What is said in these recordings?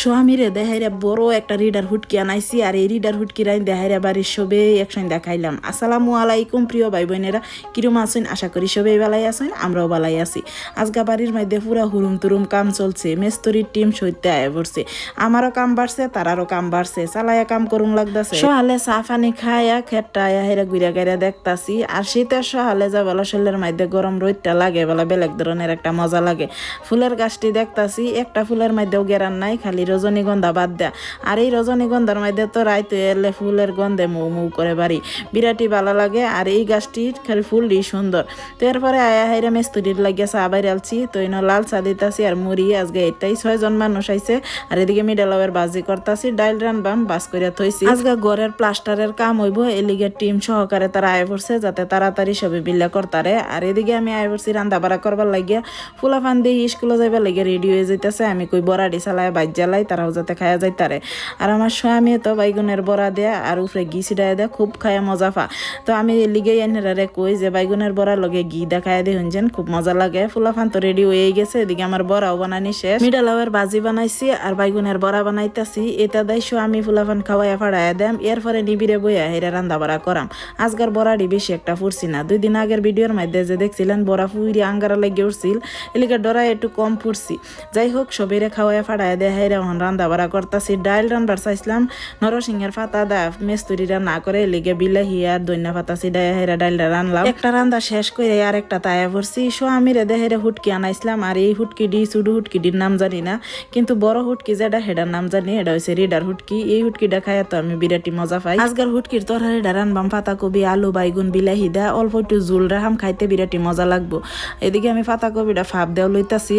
স্বামীরে দেহাইরা বড় একটা রিডার হুটকি আনাইছি, আর এই রিডার হুটকি রাই দেহাইরা বাড়ির সবে একসঙ্গে দেখাইলাম। আসসালামু আলাইকুম, প্রিয় ভাই বোনেরা কিরম আছেন? আশা করি সবাই বেলাই আছেন, আমরাও বেলাই আছি। আজকা বাড়ির মধ্যে পুরা হুরুম তুরুম কাম চলছে, মেস্তরির টিম সইতে আয় পড়ছে। আমারও কাম বাড়ছে, তারারও কাম বাড়ছে, চালায়া কাম করুন লাগতেছে। সহালে চা পানি খায়া খেটটা আয়া হেরা গুড়া গাইরা দেখতাছি, আর শীতের সহালে যা বেলা শরীরের মধ্যে গরম রোদটা লাগে বেলা বেলেগ ধরনের একটা মজা লাগে। ফুলের গাছটি দেখতাছি, একটা ফুলের মধ্যেও গেরান নাই, খালি রজনীগন্ধা বাদ দেয়া আর এই রজনীগন্ধার মধ্যে তো রাইতে এলে ফুলের গন্ধে মৌ মৌ করে বাড়ি। বিরাটি ভালো লাগে, আর এই গাছটির খালি ফুলটি সুন্দর। তো এরপরে আয়া হাইরা মেস্তুরির লাগিয়া চা বাইরালছি তো ইন লাল চা দিতাছি, আর মুড়ি আজকে এটাই ছয়জন মানুষ আইছে, আর এদিকে মিডালাওয়ের বাজি করতাছি, ডাইল রানবাম, বাস করিয়া থইছি। আজকে ঘরের প্লাস্টারের কাম হইব এলিগে টিম সহকারে তারা আয় পড়ছে, যাতে তাড়াতাড়ি সবে বিল্লা করতারে। আর এদিকে আমি আয় পড়ছি রান্না বাড়া করবার লাগিয়া। ফুলা ফান দিয়ে স্কুলে যাইবার লাগিয়া রেডি হয়ে যাইতেছে, আমি কই বড়াডি চালায় বাইর তারাও যাতে খায়া যাইতারে। আর আমার স্বামী তো বাইগুনের বড়া দেয়া আর উপরে ঘি ছিটাই দেয়া, খুব খায়া মজা পা। তো আমি লিগে এনারে কই যে বাইগুনের বড়া লগে ঘি দেখায় দিয়ে শুনছেন? খুব মজা লাগে। ফুলা ফান তো রেডি হয়ে গেছে, এদিকে আমার বড়াও বানানি শেষ। মিডালাওয়ের বাজি বানাইছি আর বাইগুনের বড়া বানাইতাছি। এটা দেয় আমি ফুলা ফান খাওয়াইয়া ফাড়াইয়া দেম, এরপরে নিবিরে বইয়া হেরা রান্দা বাড়া করাম। আজকার বড়াডি বেশি একটা ফুরছি না। দুই দিন আগের ভিডিওর মধ্যে যে দেখছিলেন, বড়া ফুইরি আঙ্গারা লেগে উঠছিল, এলিকে ডরা একটু কম ফুরছি। যাই হোক, সবেরে খাওয়াইয়া ফাড়াইয়া দেয় হাইরা হন রান্দা বাড়া করতাছি ডাইল রান্নার চাইছিলাম নরসিংহের পাতা দা মেস্তুরিরা না করে এলিগে বিলাহি আর দৈন্য পাতা সিডাইয়া হেরা ডাইলটা রানলাম একটা রান্দা শেষ করে আর একটা তায়া ভরছি সো আমি রে দেহেরে হুটকি আনাইছিলাম আর এই হুটকি ডি সুডু হুটকিটির নাম জানি না, কিন্তু বড় হুটকি যেটা হেডার নাম জানি এটা হচ্ছে রিডার হুটকি, এই হুটকিটা খাইয়া তো আমি বিরাটি মজা পাই। আজকাল হুটকির তরহারিটা রানবাম পাতা কবি, আলু, বাইগুন বিলাহি দা, অল্প একটু জুল রাহাম খাইতে বিরাটি মজা লাগবো। এদিকে আমি পাতা কবিটা ফাপ দেওয়া লইতাছি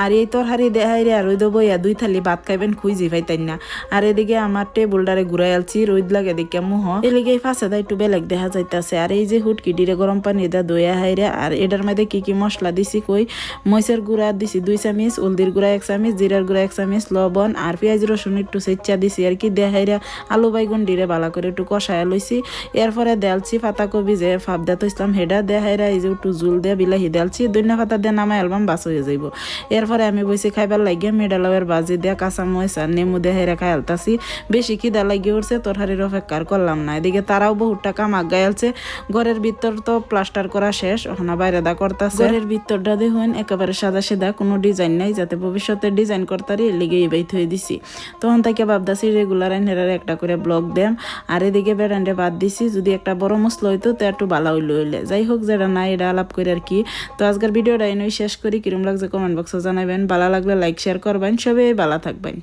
আর এই তরহারি দেহাই রে আর ওই দেবো দুই থালি ভাত খাইবেন, খুঁজি পাইতেন না। আর এদিকে আমার টেবুলটারে ঘুরাই আলছি রোদ লাগে এদিকে মুহ। এদিকে এই ফাঁসে দা একটু বেলেগ দেখা যাইতাছে। আর এই যে হুটকি ডিরে গরম পানি দা দইয়া হাইরে আর এটার মধ্যে কি কি মশলা দিছি কই? মইসের গুঁড়া দিছি দুই চামিচ হলদির গুঁড়া এক চামিচ জিরার গুঁড়া এক চামিচ, লবণ আর পেঁয়াজ রসুন একটু সেচ্চা দিছি। আর কি দেহাইরা আলু বাইগুন ডিরে ভালো করে একটু কষায় লইছি এরপরে দেলছি পাতা কবি যে ফাপ দেতো ইসলাম হেডা দেহাইরা এই যে একটু জুল দিয়ে বিলাহি দেলছি দৈন্য পাতা দিয়ে নামাই অ্যালবাম বাস হয়ে যাইব এরপরে আমি বসে খাইবার লাগিয়ে মেডালাওয়ের বাজি দিয়া কাঁচা আর নেমু দিয়ে হেরা খাই আলতাছি বেশি খিদা লাগিয়ে উঠছে তরহারির অপেক্ষার করলাম না। এদিকে তারাও বহুত টাকা মাগাই আলছে। ঘরের ভিতর তো প্লাস্টার করা শেষ, ওখানে বাইরে দা করতেছে। ঘরের ভিতরটা দেখুন, একেবারে সাদা সেদা, কোনো ডিজাইন নাই, যাতে ভবিষ্যতে ডিজাইন করতারি লিগে এই বাইত হয়ে দিছি। তখন থেকে ভাবদাসি রেগুলার আইনের একটা করে ব্লগ দেম। আর এদিকে বেড়ান্ডে বাদ দিছি, যদি একটা বড় মশলা হইতো, তো একটু বালা হইল হইলে। যাই হোক, যেটা নাই, এটা আলাপ করে আর কি। তো আজকের ভিডিওটা এনেই শেষ করি। কিরম লাগছে কমেন্ট বক্সে জানাবেন। ভালো লাগলে লাইক শেয়ার করবেন। সবাই ভালো থাকবেন